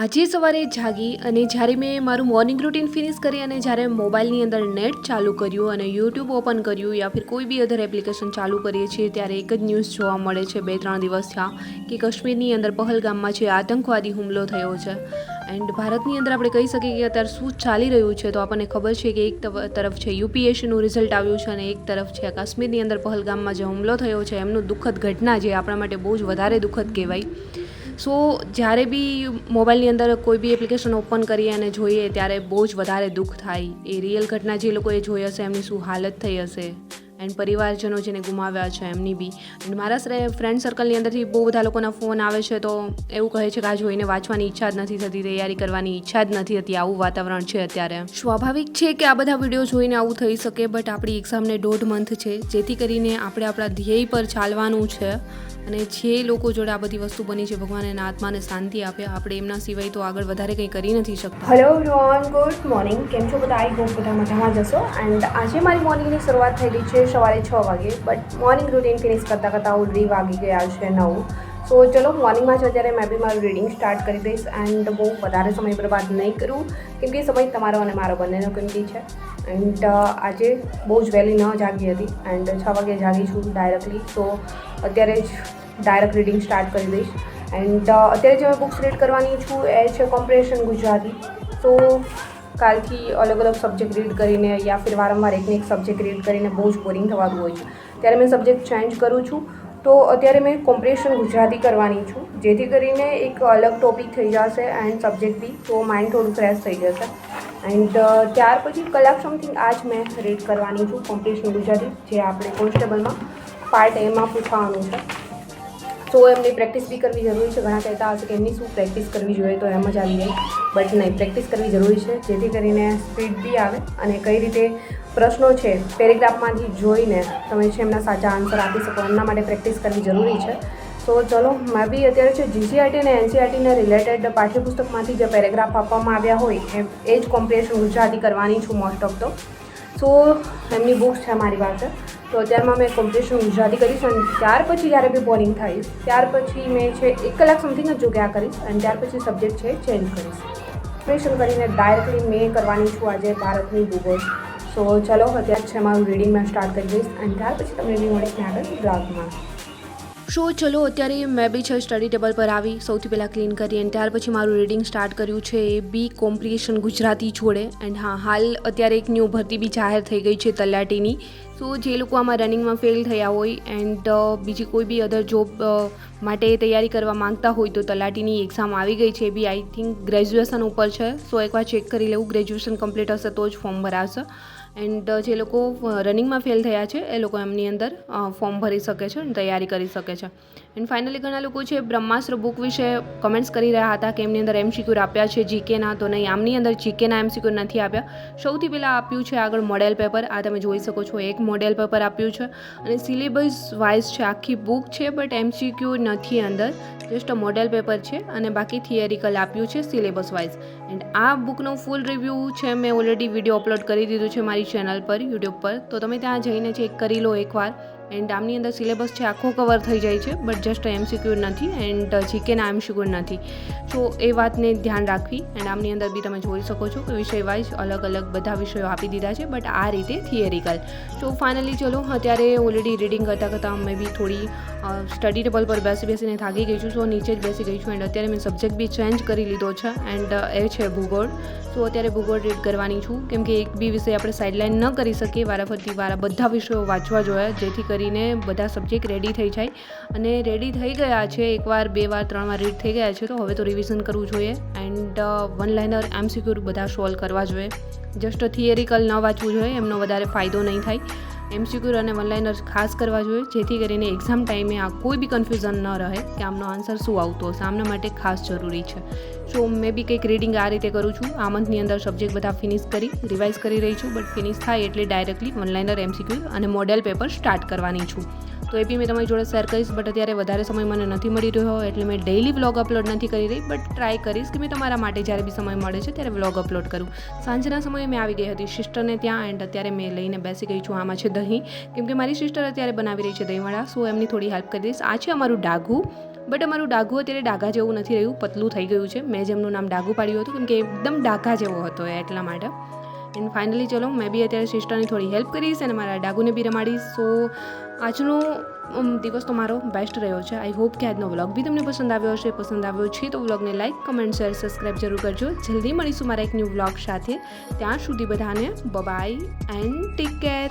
આજે સવારે જાગી અને જ્યારે મેં મારું મોર્નિંગ રૂટીન ફિનિશ કરી અને જ્યારે મોબાઈલની અંદર નેટ ચાલુ કર્યું અને યુટ્યુબ ઓપન કર્યું યા ફિર કોઈ બી અધર એપ્લિકેશન ચાલુ કરીએ છીએ, ત્યારે એક જ ન્યૂઝ જોવા મળે છે બે ત્રણ દિવસ થયા કે કાશ્મીરની અંદર પહલગામમાં છે આતંકવાદી હુમલો થયો છે. એન્ડ ભારતની અંદર આપણે કહી શકીએ કે અત્યારે શું ચાલી રહ્યું છે, તો આપણને ખબર છે કે એક તરફ છે યુપીએસસીનું રિઝલ્ટ આવ્યું છે અને એક તરફ છે કાશ્મીરની અંદર પહલગામમાં જે હુમલો થયો છે, એમનું દુઃખદ ઘટના જે આપણા માટે બહુ જ વધારે દુઃખદ કહેવાય. સો જ્યારે બી મોબાઈલની અંદર કોઈ બી એપ્લિકેશન ઓપન કરીએ અને જોઈએ ત્યારે બહુ જ વધારે દુઃખ થાય. એ રિયલ ઘટના જે લોકોએ જોઈ હશે એમની શું હાલત થઈ હશે. એન્ડ પરિવારજનો જેને ગુમાવ્યા છે એમની બી. એન્ડ મારા ફ્રેન્ડ સર્કલની અંદરથી બહુ બધા લોકોના ફોન આવે છે તો એવું કહે છે કે આ જોઈને વાંચવાની ઈચ્છા જ નથી થતી તૈયારી કરવાની ઈચ્છા જ નથી થતી આવું વાતાવરણ છે અત્યારે. સ્વાભાવિક છે કે આ બધા વીડિયો જોઈને આવું થઈ શકે બટ આપણી એક્ઝામને દોઢ મંથ છે જેથી કરીને આપણે આપણા ધ્યેય પર ચાલવાનું છે. અને જે લોકો જોડે આ બધી વસ્તુ બની છે ભગવાન એના આત્માને શાંતિ આપે આપણે એમના સિવાય તો આગળ વધારે કંઈ કરી નથી શકતા. હેલો એવરીવન ગુડ મોર્નિંગ કેમ છો બધા? આઈ હોપ બધા મજામાં જશો એન્ડ આજે મારી મોર્નિંગની શરૂઆત થઈ ગઈ છે સવારે છ વાગે બટ મોર્નિંગ રૂટીન ફિનિશ કરતાં કરતાં ઓલરેડી વાગી ગયા છે નવ. સો ચલો મોર્નિંગમાં જ અત્યારે મેં બી મારું રીડિંગ સ્ટાર્ટ કરી દઈશ એન્ડ બહુ વધારે સમય બરબાદ નહીં કરું કેમ કે સમય તમારો અને મારો બંનેનો કિંમતી છે. એન્ડ આજે બહુ જ વહેલી ન જાગી હતી એન્ડ છ વાગે જાગી છું ડાયરેક્ટલી તો અત્યારે જ ડાયરેક્ટ રીડિંગ સ્ટાર્ટ કરી દઈશ. એન્ડ અત્યારે જે મેં બુક્સ રીડ કરવાની છું એ છે કોમ્પ્રેશન ગુજરાતી. તો કાલથી અલગ અલગ સબ્જેક્ટ રીડ કરીને યા ફિર વારંવાર એકને એક સબ્જેક્ટ રીડ કરીને બહુ જ બોરિંગ થવાનું હોય છે. ત્યારે મેં સબ્જેક્ટ ચેન્જ કરું છું. તો અત્યારે મેં કોમ્પ્રેશન ગુજરાતી કરવાની છું. જેથી કરીને એક અલગ ટોપિક થઈ જશે એન્ડ સબ્જેક્ટ બી, તો માઇન્ડ થોડું ફ્રેશ થઈ જશે. એન્ડ ત્યાર પછી કલાક સમથિંગ આ જ મેં રીડ કરવાની છું કોમ્પિટિશન ગુજરાતી, જે આપણે કોન્સ્ટેબલમાં પાર્ટ એમાં પૂછવાનું છે. તો એમની પ્રેક્ટિસ બી કરવી જરૂરી છે. ઘણા કહેતા હશે કે એમની શું પ્રેક્ટિસ કરવી જોઈએ તો એમ જ આવી જાય બટ નહીં પ્રેક્ટિસ કરવી જરૂરી છે. જેથી કરીને સ્પીડ બી આવે અને કઈ રીતે પ્રશ્નો છે પેરેગ્રાફમાંથી જોઈને તમે છે એમના સાચા આન્સર આપી શકો. એમના માટે પ્રેક્ટિસ કરવી જરૂરી છે. તો ચલો, મેં બી અત્યારે છે જીસીઆરટી અને એનસીઆરટીને રિલેટેડ પાઠ્યપુસ્તકમાંથી જે પેરેગ્રાફ આપવામાં આવ્યા હોય એ જ કોમ્પ્રિહેન્શન ગુજરાતી કરવાની છું મોસ્ટ ઓફ તો. સો એમની બુક્સ છે મારી પાસે. તો અત્યારમાં મેં કોમ્પિટિશન ગુજરાતી કરીશ અને ત્યાર પછી જ્યારે બી બોરિંગ થઈશ ત્યાર પછી મેં છે એક કલાક સમથિંગ જ જોગ્યા કરીશ અને ત્યાર પછી સબ્જેક્ટ છે ચેન્જ કરીશ. પ્રિપરેશન કરીને ડાયરેક્ટલી મેં કરવાની છું આજે ભારતની ભૂગોળ સો ચલો, અત્યારે છે મારું રીડિંગ મેં સ્ટાર્ટ કરી દઈશ અને ત્યાર પછી તમને મળીશ આગળ બ્લોગમાં સો ચલો, અત્યારે મેં બી છે સ્ટડી ટેબલ પર આવી, સૌથી પહેલાં ક્લીન કરી અને ત્યાર પછી મારું રીડિંગ સ્ટાર્ટ કર્યું છે એ બી કોમ્પ્રિહેશન ગુજરાતી જોડે એન્ડ હા, હાલ અત્યારે એક ન્યૂ ભરતી બી જાહેર થઈ ગઈ છે તલાટીની. સો જે લોકો આમાં રનિંગમાં ફેલ થયા હોય એન્ડ બીજી કોઈ બી અધર જોબ માટે તૈયારી કરવા માંગતા હોય તો તલાટીની એક્ઝામ આવી ગઈ છે બી. આઈ થિંક ગ્રેજ્યુએશન ઉપર છે. સો એકવાર ચેક કરી લેવું. ગ્રેજ્યુએશન કમ્પ્લીટ હશે તો જ ફોર્મ ભરાશે. એન્ડ જે લોકો રનિંગમાં ફેલ થયા છે, એ લોકો એમની અંદર ફોર્મ ભરી શકે છે અને તૈયારી કરી શકે છે. એન્ડ ફાઇનલી ઘણા લોકો છે, બ્રહ્માસ્ત્ર બુક વિશે કમેન્ટ્સ કરી રહ્યા હતા કે એમની અંદર એમસીક્યુ આપ્યા છે જીકેના તો નહીં. આમની અંદર જીકેના એમસીક્યુ નથી આપ્યા. સૌથી પહેલાં આપ્યું છે આગળ મોડેલ પેપર આ તમે જોઈ શકો છો, એક મોડેલ પેપર આપ્યું છે. અને સિલેબસ વાઇઝ છે, આખી બુક છે બટ એમસીક્યુ નથી અંદર. જસ્ટ મોડેલ પેપર છે અને બાકી થિયરિકલ આપ્યું છે સિલેબસ વાઇઝ એન્ડ આ બુકનો ફૂલ રિવ્યૂ છે મેં ઓલરેડી વીડિયો અપલોડ કરી દીધું છે મારી ચેનલ પર યુટ્યુબ પર. તો તમે ત્યાં જઈને ચેક કરી લો એકવાર. એન્ડ આમની અંદર સિલેબસ છે, આખો કવર થઈ જાય છે બટ જસ્ટ એમસીક્યુ નથી એન્ડ જીકેના એમસીક્યુ નથી. સો એ વાતને ધ્યાન રાખવી એન્ડ આમની અંદર બી તમે જોઈ શકો છો કે વિષય વાઇઝ અલગ અલગ બધા વિષયો આપી દીધા છે બટ આ રીતે થિયરિકલ સો ફાઇનલી ચલો અત્યારે ઓલરેડી રીડિંગ કરતાં કરતાં મેં બી થોડી સ્ટડી ટેબલ પર બેસી બેસીને થાકી ગઈ છું સો નીચે જ બેસી ગઈ છું એન્ડ અત્યારે મેં સબ્જેક્ટ બી ચેન્જ કરી લીધો છે એન્ડ એ છે ભૂગોળ. સો અત્યારે ભૂગોળ રીડ કરવાની છું કેમ કે એક બી વિષય આપણે સાઇડલાઇન ન કરી શકીએ, વારાફરતી વારા બધા વિષયો વાંચવા જોઈએ જેથી કરીને બધા સબ્જેક્ટ રેડી થઈ જાય. અને રેડી થઈ ગયા છે એકવાર બે વાર, ત્રણ વાર રીડ થઈ ગયા છે તો હવે તો રિવિઝન કરવું જોઈએ. એન્ડ વન લાઇનર એમસીક્યુ બધા સોલ્વ કરવા જોઈએ. જસ્ટ થિયરિકલ ન વાંચવું જોઈએ, એમનો વધારે ફાયદો નહીં થાય. એમસીક્યુ અને વનલાઇનર્સ ખાસ કરવા જોઈએ, જેથી કરીને એક્ઝામ ટાઈમે આ કોઈ બી કન્ફ્યુઝન ન રહે કે આમનો આન્સર શું આવતો હશે આમના માટે ખાસ જરૂરી છે. સો મેં બી કંઈક રીડિંગ આ રીતે કરું છું. આ મંથની અંદર સબ્જેક્ટ બધા ફિનિશ કરી રિવાઇઝ કરી રહી છું બટ ફિનિશ થાય એટલે ડાયરેક્ટલી વનલાઇનર એમસીક્યુ અને મોડેલ પેપર સ્ટાર્ટ કરવાની છું. તો એ બી મેં તમારી જોડે શેર કરીશ બટ અત્યારે વધારે સમય મને નથી મળી રહ્યો, એટલે મેં ડેઈલી વ્લોગ અપલોડ નથી કરી રહી બટ ટ્રાય કરીશ કે મેં તમારા માટે જ્યારે બી સમય મળે છે ત્યારે વ્લોગ અપલોડ કરું. સાંજના સમયે મેં આવી ગઈ હતી સિસ્ટરને ત્યાં એન્ડ અત્યારે મેં લઈને બેસી ગઈ છું, આમાં છે દહીં. કેમ કે મારી સિસ્ટર અત્યારે બનાવી રહી છે દહીંવાળા સો એમની થોડી હેલ્પ કરી દઈશ. આ છે અમારું ડાઘું બટ અમારું ડાઘું અત્યારે ડાઘા જેવું નથી રહ્યું, પતલું થઈ ગયું છે. મેં જેમનું નામ ડાઘું પાડ્યું હતું, કેમ કે એકદમ ડાઘા જેવો હતો એટલા માટે. એન્ડ ફાઇનલી ચલો મેં બી અત્યારે સિસ્ટરની થોડી હેલ્પ કરીશ અને મારા ડાગુને બી રમાડીશ. સો આજનો દિવસ તો મારો બેસ્ટ રહ્યો છે. આઈ હોપ કે આજનો વ્લોગ બી તમને પસંદ આવ્યો હશે. પસંદ આવ્યો છે તો વ્લોગને લાઇક કમેન્ટ શેર સબસ્ક્રાઈબ જરૂર કરજો. જલ્દી મળીશું મારા એક ન્યૂ વ્લોગ સાથે. ત્યાં સુધી બધાને બબાય એન્ડ ટેક કેર